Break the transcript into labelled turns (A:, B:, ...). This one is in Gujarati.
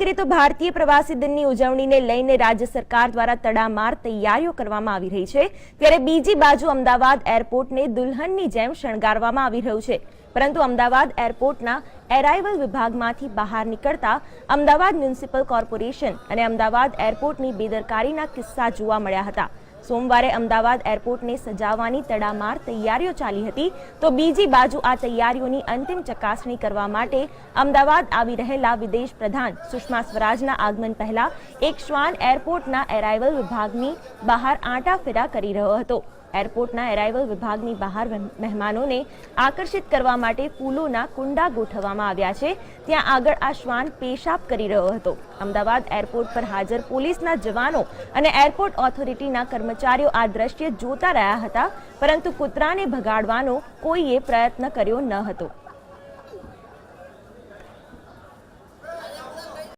A: કરીએ તો ભારતીય પ્રવાસી દિનની ઉજવણીને લઈને રાજ્ય સરકાર દ્વારા તડામાર તૈયારીઓ કરવામાં આવી રહી છે. ત્યારે બીજી બાજુ અમદાવાદ એરપોર્ટને દુલ્હનની જેમ શણગારવામાં આવી રહ્યું છે. પરંતુ અમદાવાદ એરપોર્ટના એરાઇવલ વિભાગમાંથી બહાર નીકળતા અમદાવાદ મ્યુનિસિપલ કોર્પોરેશન અને અમદાવાદ એરપોર્ટની બેદરકારીના કિસ્સા જોવા મળ્યા હતા. સોમવારે અમદાવાદ એરપોર્ટને સજાવવાની તડામાર તૈયારીઓ ચાલી હતી તો બીજી બાજુ આ તૈયારીઓની અંતિમ ચકાસણી કરવા માટે અમદાવાદ આવી રહેલા વિદેશ પ્રધાન સુષ્મા સ્વરાજના આગમન પહેલા એક શ્વાન એરપોર્ટના એરાઇવલ વિભાગની બહાર આંટાફેરા કરી રહ્યો હતો. એરપોર્ટના એરાઇવલ વિભાગની બહાર મહેમાનોને આકર્ષિત કરવા માટે ફૂલોના કુંડા ગોઠવવામાં આવ્યા છે. ત્યાં આગળ આ શ્વાન પેશાબ કરી રહ્યો હતો. અમદાવાદ એરપોર્ટ પર હાજર પોલીસના જવાનો અને એરપોર્ટ ઓથોરિટીના કર્મચારીઓ આ દ્રશ્ય જોતા રહ્યા હતા પરંતુ કૂતરાને ભગાડવાનો કોઈએ પ્રયત્ન કર્યો ન હતો.